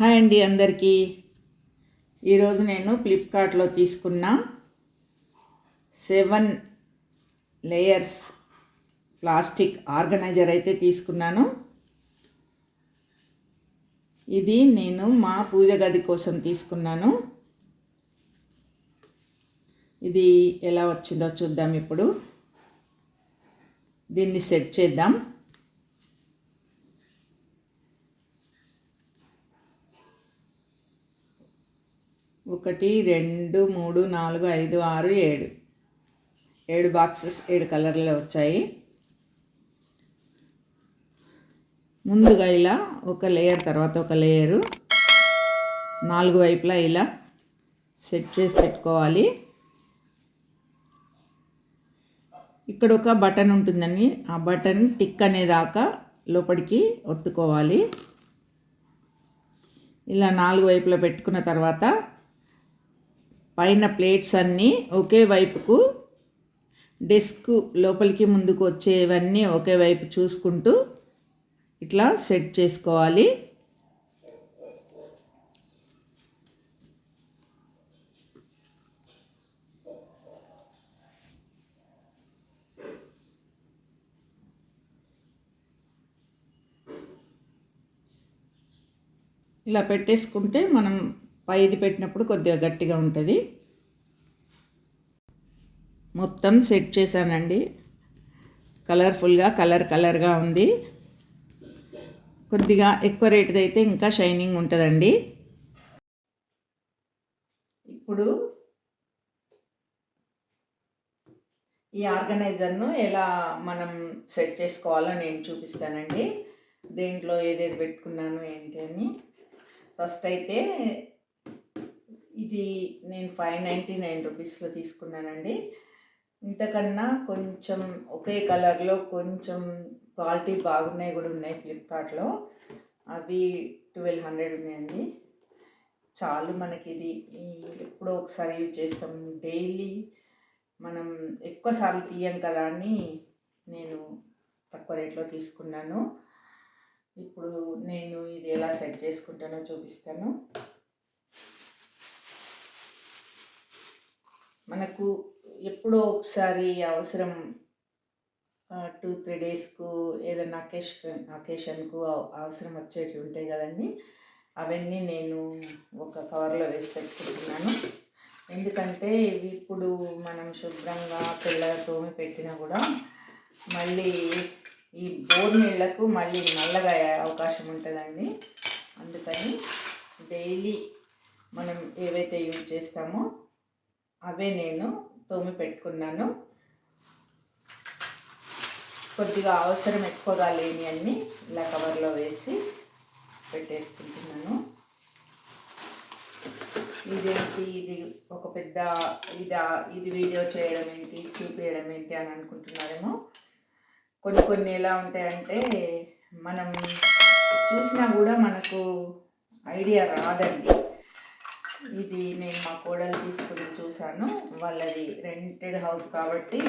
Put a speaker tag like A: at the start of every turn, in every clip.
A: Hi అండి అందరికీ. ఈరోజు నేను ఫ్లిప్కార్ట్లో తీసుకున్న సెవెన్ లేయర్స్ ప్లాస్టిక్ ఆర్గనైజర్ అయితే తీసుకున్నాను. ఇది నేను మా పూజ గది కోసం తీసుకున్నాను. ఇది ఎలా వచ్చిందో చూద్దాం ఇప్పుడు. దీన్ని సెట్ చేద్దాం. ఒకటి రెండు మూడు నాలుగు ఐదు ఆరు ఏడు. ఏడు బాక్సెస్ ఏడు కలర్లో వచ్చాయి. ముందుగా ఇలా ఒక లేయర్ తర్వాత ఒక లేయరు. నాలుగు వైపులా ఇలా సెట్ చేసి పెట్టుకోవాలి. ఇక్కడ ఒక బటన్ ఉంటుందని ఆ బటన్ టిక్ అనేదాకా లోపలికి ఒత్తుకోవాలి. ఇలా నాలుగు వైపులా పెట్టుకున్న తర్వాత పైన ప్లేట్స్ అన్నీ ఒకే వైపుకు డెస్క్ లోపలికి ముందుకు వచ్చేవన్నీ ఒకే వైపు చూసుకుంటూ ఇట్లా సెట్ చేసుకోవాలి. ఇలా పెట్టేసుకుంటే మనం పైది పెట్టినప్పుడు కొద్దిగా గట్టిగా ఉంటుంది. మొత్తం సెట్ చేశానండి. కలర్ఫుల్గా కలర్ కలర్గా ఉంది. కొద్దిగా ఎక్కువ రేటుది అయితే ఇంకా షైనింగ్ ఉంటుందండి. ఇప్పుడు ఈ ఆర్గనైజర్ను ఎలా మనం సెట్ చేసుకోవాలో నేను చూపిస్తానండి. దేంట్లో ఏదేది పెట్టుకున్నాను ఏంటి అని. ఫస్ట్ అయితే ఇది నేను ఫైవ్ నైంటీ నైన్ రూపీస్లో తీసుకున్నానండి. ఇంతకన్నా కొంచెం ఒకే కలర్లో కొంచెం క్వాలిటీ బాగున్నాయి కూడా ఉన్నాయి ఫ్లిప్కార్ట్లో అవి ట్వెల్వ్ హండ్రెడ్ ఉన్నాయండి. చాలు మనకి ఇది. ఎప్పుడో ఒకసారి యూజ్ చేస్తాం. డైలీ మనం ఎక్కువసార్లు తీయం కదా అని నేను తక్కువ రేట్లో తీసుకున్నాను. ఇప్పుడు నేను ఇది ఎలా సెట్ చేసుకుంటానో చూపిస్తాను. మనకు ఎప్పుడో ఒకసారి అవసరం టూ త్రీ డేస్కు ఏదైనా అకేషన్ అకేషన్కు అవసరం వచ్చేవి ఉంటాయి కదండి. అవన్నీ నేను ఒక కవర్లో వేసి పెట్టుకుంటున్నాను. ఎందుకంటే ఇవి ఇప్పుడు మనం శుభ్రంగా పిల్లలతో పెట్టినా కూడా మళ్ళీ ఈ బోర్ నీళ్ళకు మళ్ళీ నల్లగా అవకాశం ఉంటుందండి. అందుకని డైలీ మనం ఏవైతే యూజ్ చేస్తామో అవే నేను తోమి పెట్టుకున్నాను. కొద్దిగా అవసరం ఎక్కువగా లేని అన్ని ఇలా కవర్లో వేసి పెట్టేసుకుంటున్నాను. ఇదేంటి? ఇది ఒక పెద్ద ఇది ఇది వీడియో చేయడం ఏంటి? చూపించడం ఏంటి అని అనుకుంటున్నారేమో. కొన్ని కొన్ని ఎలా ఉంటాయంటే మనం చూసినా కూడా మనకు ఐడియా రాదండి. ఇది నేను మా కోడలు తీసుకుని చూశాను. వాళ్ళది రెంటెడ్ హౌస్ కాబట్టి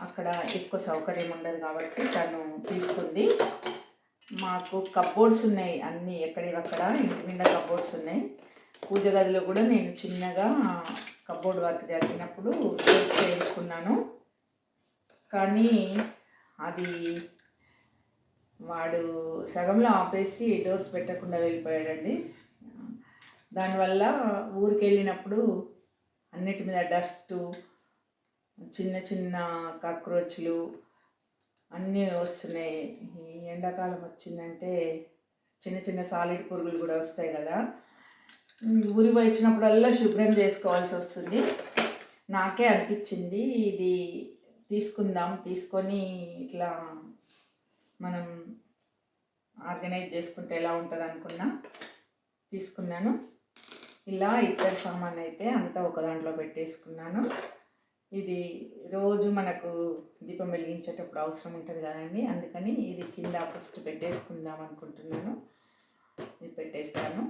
A: అక్కడ ఎక్కువ సౌకర్యం ఉండదు కాబట్టి తను తీసుకుంది. మాకు కబోర్డ్స్ ఉన్నాయి అన్నీ ఎక్కడివక్కడ ఇంటి నిండా కబోర్డ్స్ ఉన్నాయి. పూజ గదిలో కూడా నేను చిన్నగా కబోర్డ్ వర్క్ జరిగినప్పుడు చేయించుకున్నాను. కానీ అది వాడు సగంలో ఆపేసి డోర్స్ పెట్టకుండా వెళ్ళిపోయాడండి. దానివల్ల ఊరికి వెళ్ళినప్పుడు అన్నిటి మీద డస్ట్ చిన్న చిన్న కాక్రోచ్లు అన్నీ వస్తున్నాయి. ఈ ఎండాకాలం వచ్చిందంటే చిన్న చిన్న సాలిడ్ పురుగులు కూడా వస్తాయి కదా. ఊరి వచ్చినప్పుడల్లా శుభ్రం చేసుకోవాల్సి వస్తుంది. నాకే అనిపించింది ఇది తీసుకుందాం తీసుకొని ఇట్లా మనం ఆర్గనైజ్ చేసుకుంటే ఎలా ఉంటుంది అనుకున్నా తీసుకున్నాను. ఇలా ఇద్దరు సామాన్ అయితే అంతా ఒక దాంట్లో పెట్టేసుకున్నాను. ఇది రోజు మనకు దీపం వెలిగించేటప్పుడు అవసరం ఉంటుంది కదండి. అందుకని ఇది కింద ఫస్ట్ పెట్టేసుకుందాం అనుకుంటున్నాను. ఇది పెట్టేస్తాను.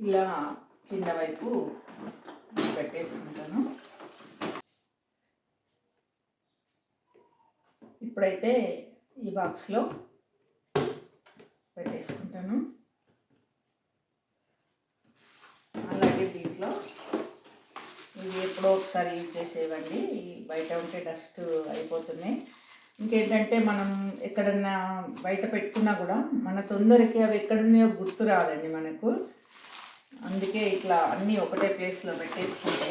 A: ఇలా కింద వైపు పెట్టేసుకుంటాను. ఇప్పుడైతే ఈ బాక్స్లో పెట్టేసుకుంటాను. అలాగే దీంట్లో ఇవి ఎప్పుడో ఒకసారి యూజ్ చేసేవండి. బయట ఉంటే డస్ట్ అయిపోతున్నాయి ఇంకేంటంటే మనం ఎక్కడన్నా బయట పెట్టుకున్నా కూడా మన తొందరకి అవి ఎక్కడున్నాయో గుర్తు రాదండి మనకు. అందుకే ఇట్లా అన్నీ ఒకటే ప్లేస్లో పెట్టేసుకుంటే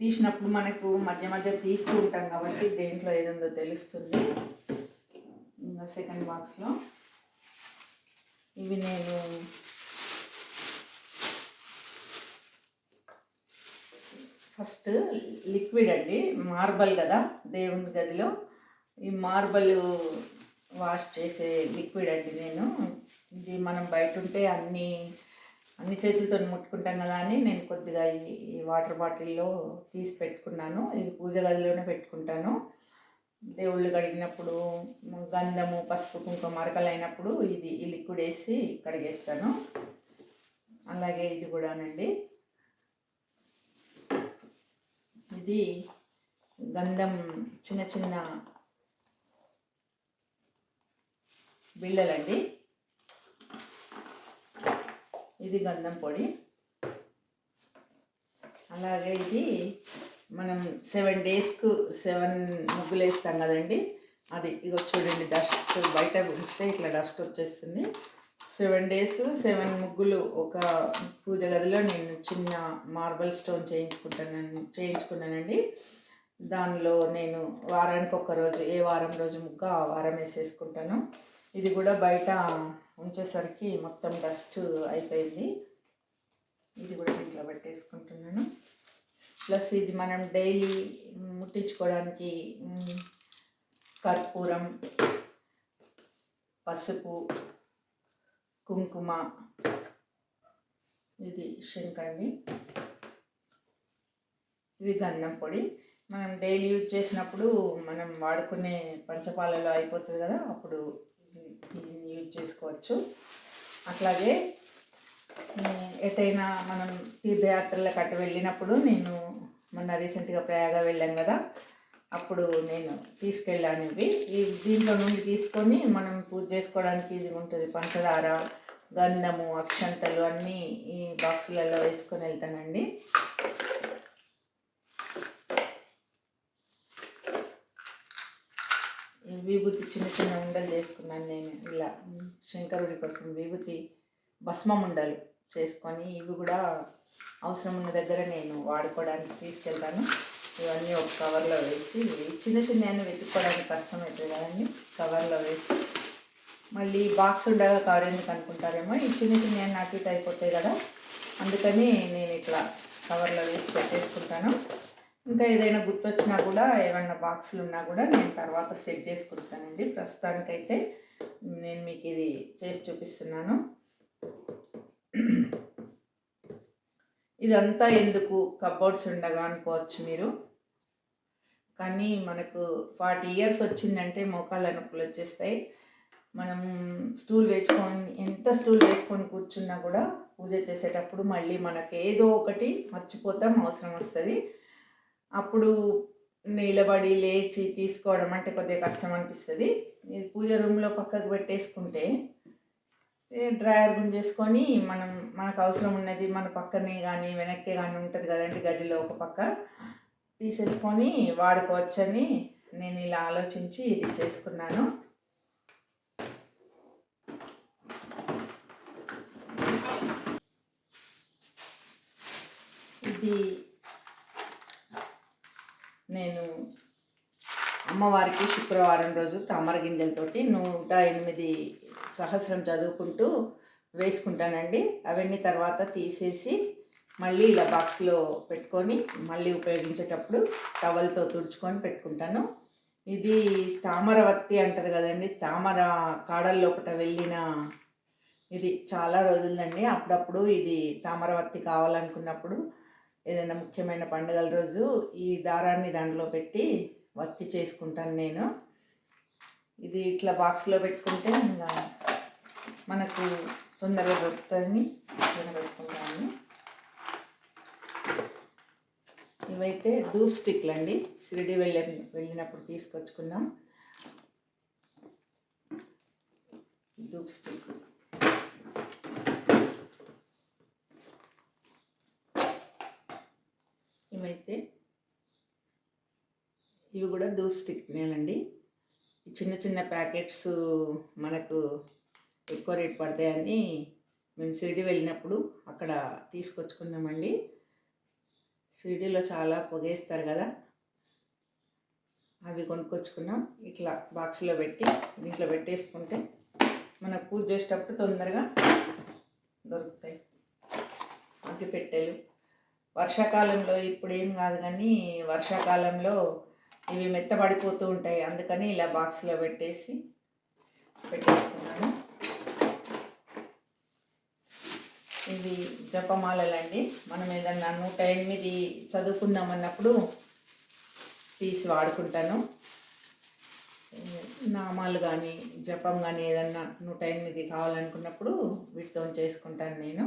A: తీసినప్పుడు మనకు మధ్య మధ్య తీస్తూ ఉంటాం కాబట్టి దేంట్లో ఏదో తెలుస్తుంది. సెకండ్ బాక్స్లో ఇవి నేను ఫస్ట్ లిక్విడ్ అండి మార్బల్ కదా దేవుని గదిలో. ఈ మార్బల్ వాష్ చేసే లిక్విడ్ అండి నేను. ఇది మనం బయట ఉంటే అన్ని అన్ని చేతులతో ముట్టుకుంటాం కదా అని నేను కొద్దిగా ఈ వాటర్ బాటిల్లో తీసి పెట్టుకున్నాను. ఇది పూజ గదిలోనే పెట్టుకుంటాను. దేవుళ్ళు కడిగినప్పుడు గంధము పసుపు కుంకుమ మరకలు అయినప్పుడు ఇది ఈ లిక్విడ్ వేసి కడిగేస్తాను. అలాగే ఇది కూడానండి. ఇది గంధం చిన్న చిన్న బిళ్ళలండి. ఇది గంధం పొడి. అలాగే ఇది మనం సెవెన్ డేస్కు సెవెన్ ముగ్గులు వేస్తాం కదండి. అది ఇగో చూడండి డస్ట్ బయట ఉంచితే ఇట్లా డస్ట్ వచ్చేస్తుంది. సెవెన్ డేస్ సెవెన్ ముగ్గులు ఒక పూజ గదిలో నేను చిన్న మార్బల్ స్టోన్ చేయించుకుంటాను చేయించుకున్నానండి. దానిలో నేను వారానికి ఒక రోజు ఏ వారం రోజు ముగ్గ ఆ వారం వేసేసుకుంటాను. ఇది కూడా బయట ఉంచేసరికి మొత్తం డస్ట్ అయిపోయింది. ఇది కూడా ఇంట్లో పెట్టేసుకుంటున్నాను. ప్లస్ ఇది మనం డైలీ ముట్టించుకోవడానికి కర్పూరం పసుపు కుంకుమ ఇది శంకండి ఇది గంధం పొడి. మనం డైలీ యూజ్ చేసినప్పుడు మనం వాడుకునే పంచపాలలో అయిపోతుంది కదా అప్పుడు దీన్ని యూజ్ చేసుకోవచ్చు. అట్లాగే ఎటైనా మనం తీర్థయాత్రలకు అటు వెళ్ళినప్పుడు నేను మొన్న రీసెంట్గా ప్రయాగ వెళ్ళాం కదా అప్పుడు నేను తీసుకెళ్ళాను ఇవి. ఈ దీంట్లో నుండి తీసుకొని మనం పూజ చేసుకోవడానికి ఇది ఉంటుంది పంచదార గంధము అక్షంతలు అన్నీ ఈ బాక్సులలో వేసుకొని వెళ్తానండి. ఈ విభూతి చిన్న చిన్న ఉండలు చేసుకున్నాను నేను ఇలా. శంకరుడి కోసం విభూతి భస్మం ఉండలు చేసుకొని ఇవి కూడా అవసరం ఉన్న దగ్గర నేను వాడుకోవడానికి తీసుకెళ్తాను. ఇవన్నీ ఒక కవర్లో వేసి చిన్న చిన్న అన్ని వెతుక్కోవడానికి కష్టం అవుతుంది కదండి. కవర్లో వేసి. మళ్ళీ బాక్స్ ఉండగా కవర్ ఎందుకు అనుకుంటారేమో? ఈ చిన్న చిన్న అన్ని అటు ఇటు అయిపోతాయి కదా. అందుకని నేను ఇట్లా కవర్లో వేసి పెట్టేసుకుంటాను. ఇంకా ఏదైనా గుర్తొచ్చినా కూడా ఏమన్నా బాక్సులు ఉన్నా కూడా నేను తర్వాత సెట్ చేసుకుంటానండి. ప్రస్తుతానికైతే నేను మీకు ఇది చేసి చూపిస్తున్నాను. ఇదంతా ఎందుకు కబోర్డ్స్ ఉండగా అనుకోవచ్చు మీరు? కానీ మనకు ఫార్టీ ఇయర్స్ వచ్చిందంటే మోకాళ్ళ నొప్పులు వచ్చేస్తాయి. మనం స్టూల్ వేసుకొని ఎంత స్టూల్ వేసుకొని కూర్చున్నా కూడా పూజ చేసేటప్పుడు మళ్ళీ మనకు ఏదో ఒకటి మర్చిపోతాం అవసరం వస్తుంది. అప్పుడు నిలబడి లేచి తీసుకోవడం అంటే కొద్దిగా కష్టం అనిపిస్తుంది. ఇది పూజ రూమ్లో పక్కకు పెట్టేసుకుంటే డ్రయర్ గుంజేసుకొని మనం మనకు అవసరం ఉన్నది మన పక్కనే కానీ వెనక్కి కానీ ఉంటుంది కదండి గదిలో ఒక పక్క. తీసేసుకొని వాడుకోవచ్చని నేను ఇలా ఆలోచించి ఇది చేసుకున్నాను. ఇది నేను అమ్మవారికి శుక్రవారం రోజు తామర గింజలతోటి నూట ఎనిమిది సహస్రం చదువుకుంటూ వేసుకుంటానండి. అవన్నీ తర్వాత తీసేసి మళ్ళీ ఇలా బాక్స్లో పెట్టుకొని మళ్ళీ ఉపయోగించేటప్పుడు టవల్తో తుడుచుకొని పెట్టుకుంటాను. ఇది తామరవత్తి అంటారు కదండి. తామర కాడల్లో ఒకట వెళ్ళిన ఇది చాలా రోజులదండి అప్పుడప్పుడు ఇది తామరవత్తి కావాలనుకున్నప్పుడు ఏదైనా ముఖ్యమైన పండుగల రోజు ఈ దారాన్ని దాంట్లో పెట్టి వత్తి చేసుకుంటాను నేను. ఇది ఇట్లా బాక్స్లో పెట్టుకుంటే ఇంకా మనకు తొందరగా దొరుకుతుంది ఇట్లా ఇవైతే ధూప్ స్టిక్లు అండి షిరిడి వెళ్ళే వెళ్ళినప్పుడు తీసుకొచ్చుకున్నాం ధూప్ స్టిక్ ఇవైతే ఇవి కూడా ధూప్ స్టిక్నేనండి నేనండి చిన్న చిన్న ప్యాకెట్స్ మనకు ఎక్కువ రేట్ పడతాయని మేము షిరిడి వెళ్ళినప్పుడు అక్కడ తీసుకొచ్చుకున్నామండి. షిరిడిలో చాలా పొగేస్తారు కదా. అవి కొనుక్కొచ్చుకున్నాం. ఇట్లా బాక్స్లో పెట్టి దీంట్లో పెట్టేసుకుంటే మనకు పూజ చేసేటప్పుడు తొందరగా దొరుకుతాయి. అగ్గి పెట్టెలు. వర్షాకాలంలో ఇప్పుడు ఏం కాదు కానీ వర్షాకాలంలో ఇవి మెత్తబడిపోతూ ఉంటాయి. అందుకని ఇలా బాక్స్లో పెట్టేసి పెట్టేస్తున్నాను ఇవి జపమాలలండి. మనం ఏదన్నా నూట ఎనిమిది చదువుకుందాం అన్నప్పుడు తీసి వాడుకుంటాను. నామాలు కానీ జపం కానీ ఏదన్నా నూట ఎనిమిది కావాలనుకున్నప్పుడు వీటితో చేసుకుంటాను నేను.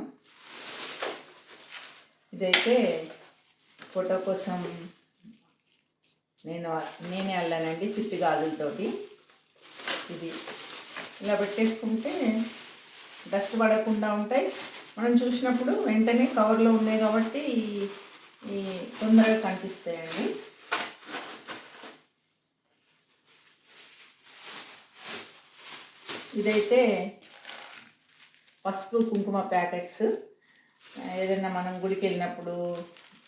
A: ఇదైతే ఫోటో కోసం నేను నేనే అల్లానండి చిట్టి గాజులతోటి. ఇది ఇలా పెట్టేసుకుంటే డస్ట్ పడకుండా ఉంటాయి. మనం చూసినప్పుడు వెంటనే కవర్లో ఉన్నాయి కాబట్టి ఈ తొందరగా కనిపిస్తాయండి. ఇదైతే పసుపు కుంకుమ ప్యాకెట్స్. ఏదైనా మనం గుడికి వెళ్ళినప్పుడు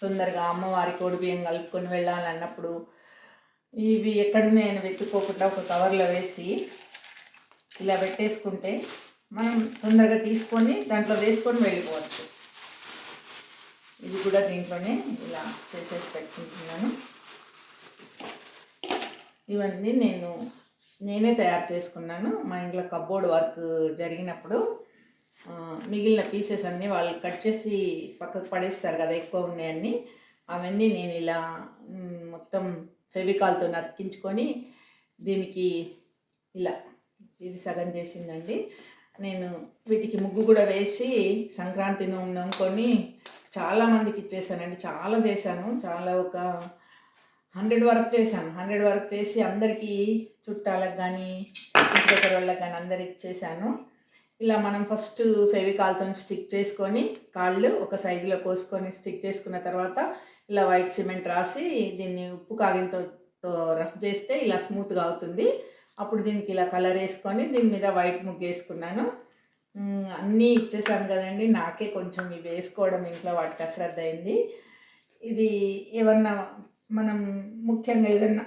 A: తొందరగా అమ్మవారి కోడి బియ్యం కలుపుకొని వెళ్ళాలన్నప్పుడు ఇవి ఎక్కడున్నాయని వెతుక్కోకుండా ఒక కవర్లో వేసి ఇలా పెట్టేసుకుంటే మనం తొందరగా తీసుకొని దాంట్లో వేసుకొని వెళ్ళిపోవచ్చు. ఇది కూడా దీంట్లోనే ఇలా చేసేసి పెట్టుకుంటున్నాను. ఇవన్నీ నేను నేనే తయారు చేసుకున్నాను. మా ఇంట్లో కబోర్డ్ వర్క్ జరిగినప్పుడు మిగిలిన పీసెస్ అన్నీ వాళ్ళు కట్ చేసి పక్కకు పడేస్తారు కదా ఎక్కువ ఉన్నాయన్నీ. అవన్నీ నేను ఇలా మొత్తం ఫెవికాల్తో అతికించుకొని దీనికి ఇలా ఇది సగం చేసిందండి. నేను వీటికి ముగ్గు కూడా వేసి సంక్రాంతి నమ్ముకొని చాలామందికి ఇచ్చేసానండి. చాలా చేశాను. చాలా ఒక హండ్రెడ్ వరకు చేశాను. హండ్రెడ్ వరకు చేసి అందరికీ చుట్టాలకు కానీ ఇంటి దగ్గర వాళ్ళకి కానీ అందరికి ఇచ్చేసాను. ఇలా మనం ఫస్ట్ ఫెవికాల్తో స్టిక్ చేసుకొని కాళ్ళు ఒక సైజులో కోసుకొని స్టిక్ చేసుకున్న తర్వాత ఇలా వైట్ సిమెంట్ రాసి దీన్ని ఉప్పు కాగితంతో రఫ్ చేస్తే ఇలా స్మూత్గా అవుతుంది. అప్పుడు దీనికి ఇలా కలర్ వేసుకొని దీని మీద వైట్ ముగ్గు వేసుకున్నాను. అన్నీ ఇచ్చేసాను కదండి. నాకే కొంచెం ఇవి వేసుకోవడం ఇంట్లో వాటికి అశ్రద్ధ అయింది. ఇది ఏమన్నా మనం ముఖ్యంగా ఏదన్నా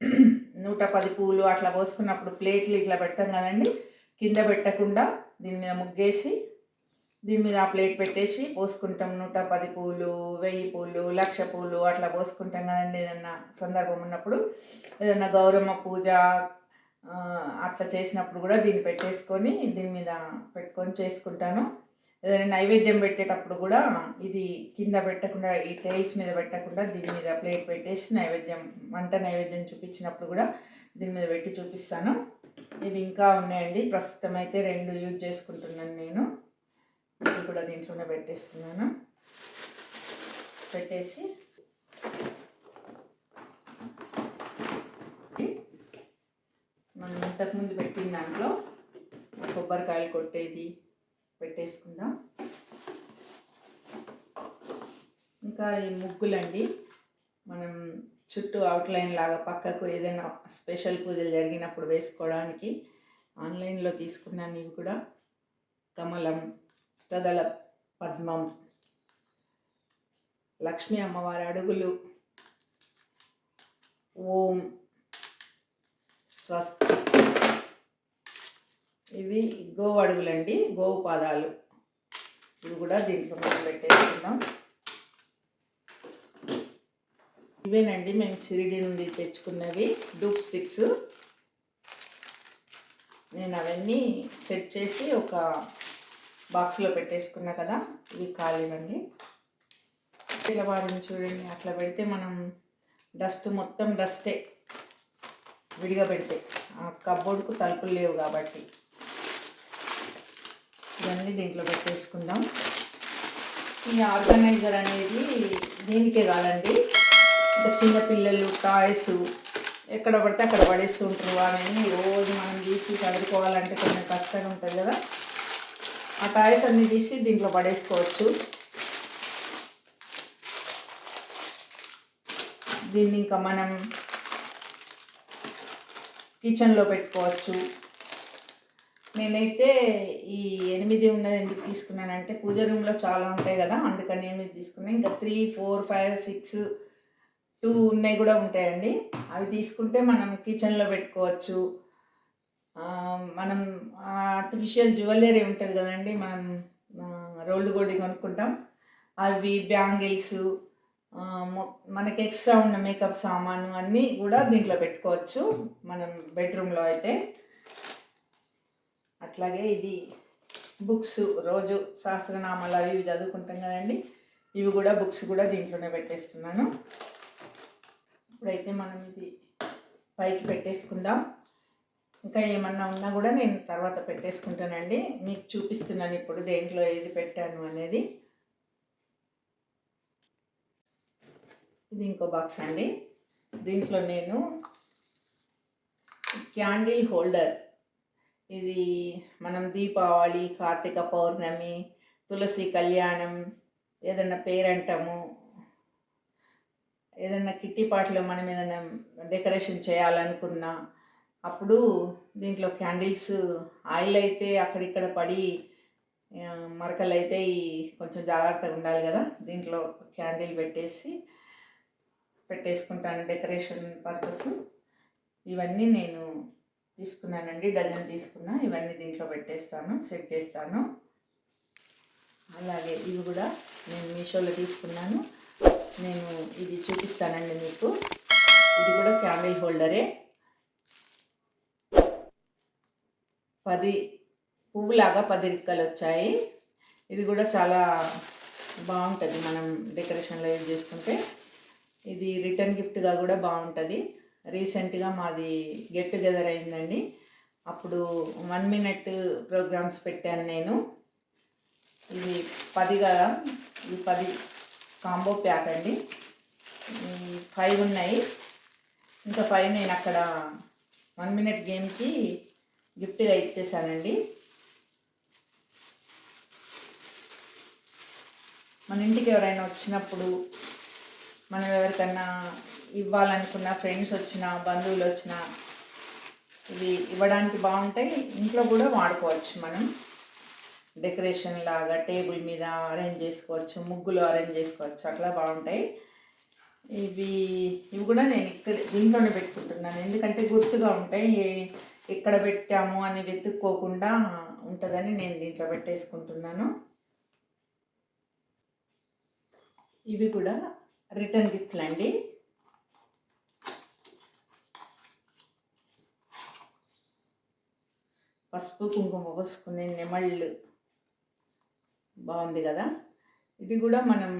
A: నూట పది పూలు అట్లా పోసుకున్నప్పుడు ప్లేట్లు ఇట్లా పెట్టాం కదండి. కింద పెట్టకుండా దీని మీద ముగ్గేసి దీని మీద ఆ ప్లేట్ పెట్టేసి పోసుకుంటాం. నూట పది పూలు వెయ్యి పూలు లక్ష పూలు అట్లా పోసుకుంటాం కదండి ఏదన్నా సందర్భం ఉన్నప్పుడు. ఏదన్నా గౌరమ్మ పూజ అట్లా చేసినప్పుడు కూడా దీన్ని పెట్టేసుకొని దీని మీద పెట్టుకొని చేసుకుంటాను. ఏదైనా నైవేద్యం పెట్టేటప్పుడు కూడా ఇది కింద పెట్టకుండా ఈ టైల్స్ మీద పెట్టకుండా దీని మీద ప్లేట్ పెట్టేసి నైవేద్యం వంట నైవేద్యం చూపించినప్పుడు కూడా దీని మీద పెట్టి చూపిస్తాను. ఇవి ఇంకా ఉన్నాయండి. ప్రస్తుతం అయితే రెండు యూజ్ చేసుకుంటున్నాను నేను. ఇది కూడా దీంట్లోనే పెట్టేస్తున్నాను. పెట్టేసి మనం ఇంతకుముందు పెట్టిన దాంట్లో కొబ్బరికాయలు కొట్టేది పెట్టేసుకుందాం. ఇంకా ఈ ముగ్గులండి. మనం చుట్టూ అవుట్లైన్ లాగా పక్కకు ఏదైనా స్పెషల్ పూజలు జరిగినప్పుడు వేసుకోవడానికి ఆన్లైన్లో తీసుకున్నాను ఇవి కూడా. కమలం తదల పద్మం లక్ష్మీ అమ్మవారి అడుగులు ఓం స్వస్తి ఇవి గోవు అడుగులండి గోవు పాదాలు. ఇవి కూడా దీంట్లో మనం పెట్టేసుకుందాం. ఇవేనండి మేము సిరిడి నుండి తెచ్చుకున్నవి డూప్ స్టిక్స్. నేను అవన్నీ సెట్ చేసి ఒక బాక్స్లో పెట్టేసుకున్నా కదా ఇవి ఖాళీవండి ఇలా వారిని చూడండి అట్లా పెడితే మనం డస్ట్ మొత్తం డస్టే విడిగా పెడితే. ఆ కబ్బోర్డుకు తలుపులు లేవు కాబట్టి. ఇవన్నీ దీంట్లో పెట్టేసుకుందాం. ఈ ఆర్గనైజర్ అనేది దీనికే కాదండి? ఇంకా చిన్నపిల్లలు టాయ్స్ ఎక్కడ పడితే అక్కడ పడేస్తుంటారు అవన్నీ రోజు మనం తీసి చదువుకోవాలంటే కొంచెం కష్టంగా ఉంటుంది కదా? ఆ టాయ్స్ అన్ని తీసి దీంట్లో పడేసుకోవచ్చు. దీన్ని ఇంకా మనం కిచెన్లో పెట్టుకోవచ్చు. నేనైతే ఈ ఎనిమిది ఉన్నది ఎందుకు తీసుకున్నానంటే పూజ రూమ్లో చాలా ఉంటాయి కదా అందుకని ఎనిమిది తీసుకున్నాను ఇంకా three four five six two ఉన్నాయి కూడా ఉంటాయండి. అవి తీసుకుంటే మనం కిచెన్లో పెట్టుకోవచ్చు. మనం ఆర్టిఫిషియల్ జ్యువెలరీ ఉంటుంది కదండి మనం రోల్డ్ గోల్డ్ కొనుక్కుంటాం. అవి బ్యాంగిల్స్ మనకి ఎక్స్ట్రా ఉన్న మేకప్ సామాను అన్నీ కూడా దీంట్లో పెట్టుకోవచ్చు. మనం బెడ్రూమ్లో అయితే. అట్లాగే ఇది బుక్స్ రోజు సహస్రనామాలు అవి ఇవి చదువుకుంటాం కదండి. ఇవి కూడా బుక్స్ కూడా దీంట్లోనే పెట్టేస్తున్నాను. ఇప్పుడైతే మనం ఇది పైకి పెట్టేసుకుందాం. ఇంకా ఏమన్నా ఉన్నా కూడా నేను తర్వాత పెట్టేసుకుంటానండి. మీకు చూపిస్తున్నాను ఇప్పుడు దేంట్లో ఏది పెట్టాను అనేది. ఇది ఇంకో బాక్స్ అండి. దీంట్లో నేను క్యాండిల్ హోల్డర్ ఇది మనం దీపావళి కార్తీక పౌర్ణమి తులసి కళ్యాణం ఏదన్నా పేరంటము ఏదన్నా కిట్టి పాటలు మనం ఏదైనా డెకరేషన్ చేయాలనుకున్నా అప్పుడు దీంట్లో క్యాండిల్స్ ఆయిల్ అయితే అక్కడిక్కడ పడి మరకలు అయితే కొంచెం జాగ్రత్తగా ఉండాలి కదా. దీంట్లో క్యాండిల్ పెట్టేసి పెట్టేసుకుంటాను డెకరేషన్ పర్పస్. ఇవన్నీ నేను తీసుకున్నానండి డజన్ తీసుకున్నా. ఇవన్నీ దీంట్లో పెట్టేస్తాను సెట్ చేస్తాను. అలాగే ఇవి కూడా నేను మీషోలో తీసుకున్నాను. నేను ఇది చూపిస్తానండి మీకు. ఇది కూడా క్యాండిల్ హోల్డరే. పది పువ్వులాగా పది రిక్కలు వచ్చాయి. ఇది కూడా చాలా బాగుంటుంది మనం డెకరేషన్లో యూజ్ చేసుకుంటే. ఇది రిటర్న్ గిఫ్ట్గా కూడా బాగుంటుంది. రీసెంట్గా మాది గెట్ టుగెదర్ అయిందండి. అప్పుడు వన్ మినిట్ ప్రోగ్రామ్స్ పెట్టాను నేను. ఇది పది కదా? ఈ పది కాంబో ప్యాక్ అండి. ఈ ఫైవ్ ఉన్నాయి. ఇంకా ఫైవ్ నేను అక్కడ వన్ మినిట్ గేమ్కి గిఫ్ట్గా ఇచ్చేసానండి. మన ఇంటికి ఎవరైనా వచ్చినప్పుడు మనం ఎవరికన్నా ఇవ్వాలనుకున్న ఫ్రెండ్స్ వచ్చిన బంధువులు వచ్చిన ఇవి ఇవ్వడానికి బాగుంటాయి. ఇంట్లో కూడా వాడుకోవచ్చు మనం. డెకరేషన్ లాగా టేబుల్ మీద అరేంజ్ చేసుకోవచ్చు ముగ్గులు అరేంజ్ చేసుకోవచ్చు అట్లా బాగుంటాయి. ఇవి ఇవి కూడా నేను ఇక్కడ దీంట్లోనే పెట్టుకుంటున్నాను. ఎందుకంటే గుర్తుగా ఉంటాయి. ఎక్కడ పెట్టాము అని వెతుక్కోకుండా ఉంటుందని నేను దీంట్లో పెట్టేసుకుంటున్నాను. ఇవి కూడా రిటర్న్ గిఫ్ట్లు అండి. పసుపు కుంకుమ పోసుకునే నెమళ్ళు బాగుంది కదా? ఇది కూడా మనం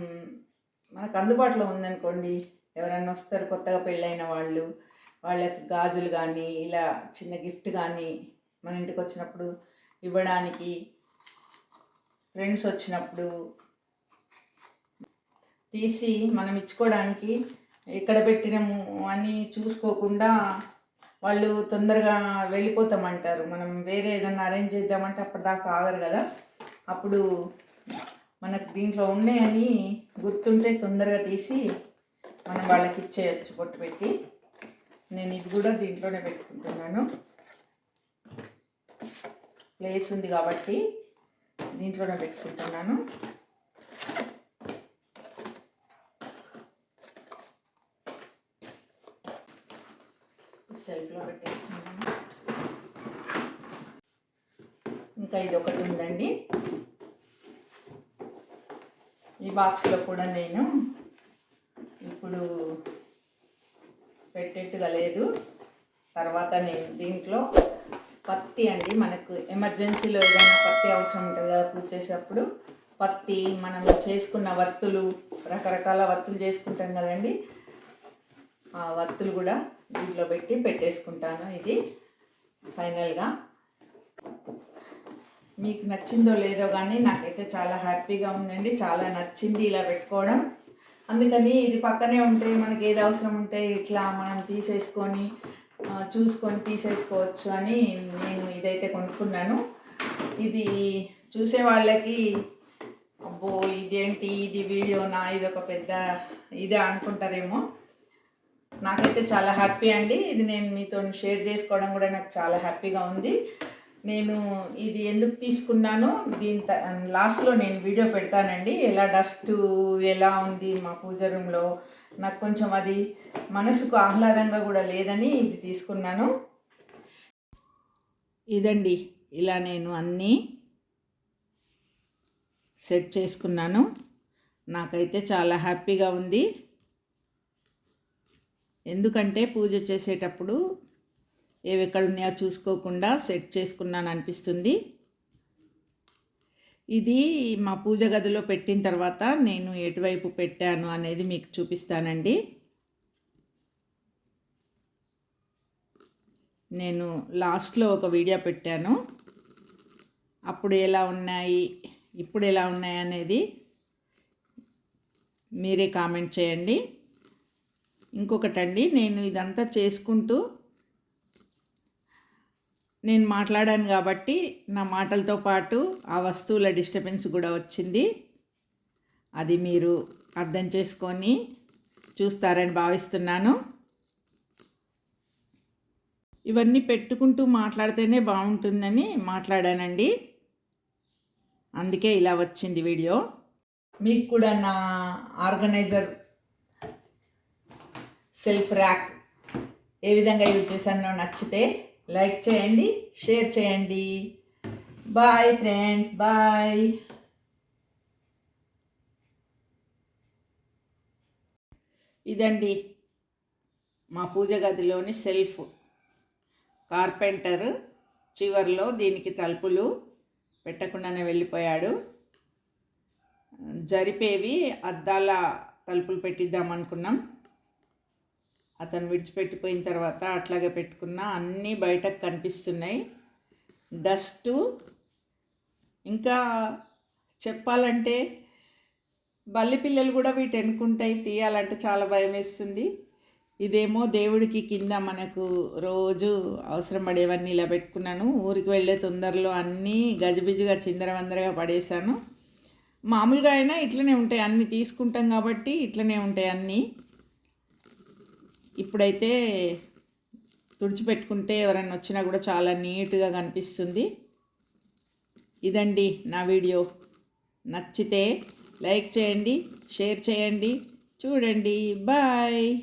A: మనకు అందుబాటులో ఉందనుకోండి. ఎవరైనా వస్తారు కొత్తగా పెళ్ళైన వాళ్ళు వాళ్ళకి గాజులు కానీ ఇలా చిన్న గిఫ్ట్ కానీ మన ఇంటికి వచ్చినప్పుడు ఇవ్వడానికి ఫ్రెండ్స్ వచ్చినప్పుడు తీసి మనం ఇచ్చుకోవడానికి ఎక్కడ పెట్టినాము అని చూసుకోకుండా వాళ్ళు తొందరగా వెళ్ళిపోతామంటారు. మనం వేరే ఏదైనా అరేంజ్ చేద్దామంటే అప్పటిదాకా ఆగరు కదా. అప్పుడు మనకు దీంట్లో ఉన్నాయని గుర్తుంటే తొందరగా తీసి మనం వాళ్ళకి ఇచ్చేయచ్చు పొట్టు పెట్టి. నేను ఇది కూడా దీంట్లోనే పెట్టుకుంటున్నాను. ప్లేస్ ఉంది కాబట్టి దీంట్లోనే పెట్టుకుంటున్నాను. సెల్ఫ్లో పెట్టేస్తున్నాను ఇంకా ఇది ఒకటి ఉందండి. ఈ బాక్స్లో కూడా నేను ఇప్పుడు పెట్టేట్టుగా లేదు. తర్వాత నేను దీంట్లో పత్తి అండి మనకు ఎమర్జెన్సీలో ఏదైనా పత్తి అవసరం ఉంటుంది కదా పూజ చేసేటప్పుడు పత్తి మనం చేసుకున్న వత్తులు రకరకాల వత్తులు చేసుకుంటాం కదండి. ఆ వత్తులు కూడా దీంట్లో పెట్టి పెట్టేసుకుంటాను ఇది ఫైనల్గా. మీకు నచ్చిందో లేదో కానీ నాకైతే చాలా హ్యాపీగా ఉందండి చాలా నచ్చింది ఇలా పెట్టుకోవడం. అందుకని ఇది పక్కనే ఉంటే మనకి ఏది అవసరం ఉంటే ఇట్లా మనం తీసేసుకొని చూసుకొని తీసేసుకోవచ్చు అని నేను ఇదైతే కొనుక్కున్నాను. ఇది చూసే వాళ్ళకి అబ్బో ఇదేంటి ఇది వీడియోనా ఇది ఒక పెద్ద ఇదే అనుకుంటారేమో. నాకైతే చాలా హ్యాపీ అండి. ఇది నేను మీతో షేర్ చేసుకోవడం కూడా నాకు చాలా హ్యాపీగా ఉంది. నేను ఇది ఎందుకు తీసుకున్నాను దీని త- లాస్ట్లో నేను వీడియో పెడతానండి. ఎలా డస్ట్ ఎలా ఉంది మా పూజ రూమ్లో? నాకు కొంచెం అది మనసుకు ఆహ్లాదంగా కూడా లేదని ఇది తీసుకున్నాను. ఇదండి. ఇలా నేను అన్నీ సెట్ చేసుకున్నాను. నాకైతే చాలా హ్యాపీగా ఉంది. ఎందుకంటే పూజ చేసేటప్పుడు ఏవి ఎక్కడున్నాయో చూసుకోకుండా సెట్ చేసుకున్నాను అనిపిస్తుంది. ఇది మా పూజ గదిలో పెట్టిన తర్వాత నేను ఎటువైపు పెట్టాను అనేది మీకు చూపిస్తానండి. నేను లాస్ట్లో ఒక వీడియో పెట్టాను. అప్పుడు ఎలా ఉన్నాయి ఇప్పుడు ఎలా ఉన్నాయి అనేది మీరే కామెంట్ చేయండి. ఇంకొకటండి నేను ఇదంతా చేసుకుంటూ నేను మాట్లాడాను కాబట్టి నా మాటలతో పాటు ఆ వస్తువుల డిస్టర్బెన్స్ కూడా వచ్చింది. అది మీరు అర్థం చేసుకొని చూస్తారని భావిస్తున్నాను. ఇవన్నీ పెట్టుకుంటూ మాట్లాడితేనే బాగుంటుందని మాట్లాడానండి. అందుకే ఇలా వచ్చింది వీడియో. మీకు కూడా నా ఆర్గనైజర్ సెల్ఫ్ ర్యాక్. ఏ విధంగా యూజ్ చేశానో నచ్చితే లైక్ చేయండి షేర్ చేయండి. Bye friends bye. ఇదండి మా పూజ గదిలోని సెల్ఫ్. కార్పెంటర్ చివర్లో దీనికి తలుపులు పెట్టకుండానే వెళ్ళిపోయాడు. జరిపేవి అద్దాల తలుపులు పెట్టిద్దాం అనుకున్నాం. అతను విడిచిపెట్టిపోయిన తర్వాత అట్లాగే పెట్టుకున్న అన్నీ బయటకు కనిపిస్తున్నాయి. డస్టు. ఇంకా చెప్పాలంటే బల్లి పిల్లలు కూడా వీటి ఎన్నుకుంటాయి తీయాలంటే చాలా భయం వేస్తుంది. ఇదేమో దేవుడికి కింద మనకు రోజు అవసరం పడేవన్నీ ఇలా పెట్టుకున్నాను. ఊరికి వెళ్ళే తొందరలో అన్నీ గజిబిజిగా చిందరవందరగా పడేశాను. మామూలుగా అయినా ఇట్లనే ఉంటాయి. అన్నీ తీసుకుంటాం కాబట్టి ఇట్లనే ఉంటాయి అన్నీ. ఇప్పుడైతే తుడిచిపెట్టుకుంటే ఎవరైనా వచ్చినా కూడా చాలా నీట్గా కనిపిస్తుంది. ఇదండి నా వీడియో. నచ్చితే లైక్ చేయండి షేర్ చేయండి. చూడండి. బాయ్.